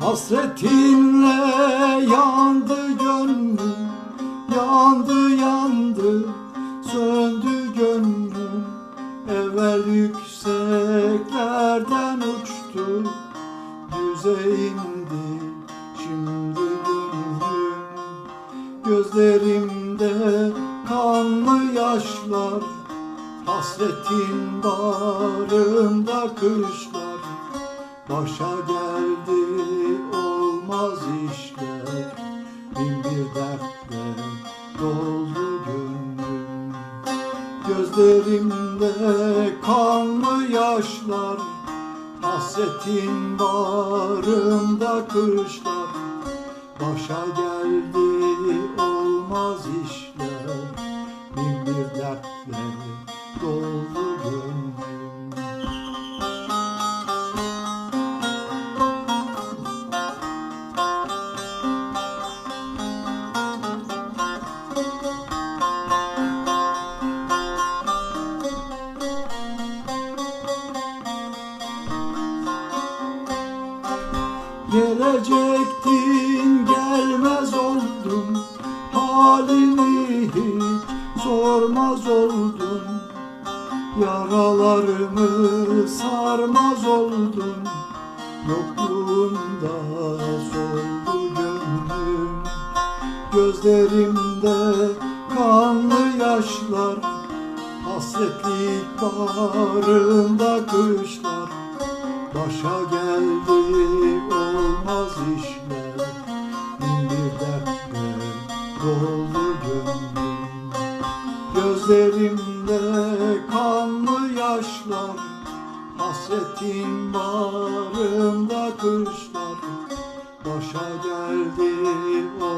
Hasretinle yandı gönlüm Yandı yandı söndü gönlüm. Evvel yükseklerden uçtu Düze indi şimdi gönlüm. Gözlerimde kanlı yaşlar Hasretin bağrımda kışlar. Başa geldi olmaz işler Bin bir dertle doldu gönlüm. Gözlerimde kanlı yaşlar Hasretin bağrımda kışlar. Başa geldi olmaz işler Bin bir dertle doldu gönlüm Gelecektin gelmez oldun. Halini hiç sormaz oldun. Yaralarımı sarmaz oldun. Yokluğunda soldu gönlüm. Gözlerimde kanlı yaşlar. Hasretlik bağrımda kışlar Başa geldi olmaz işler Bin bir dertle doldu gönlüm. Gözlerimde kanlı yaşlar Hasretin bağrımda kışlar Başa geldi olmaz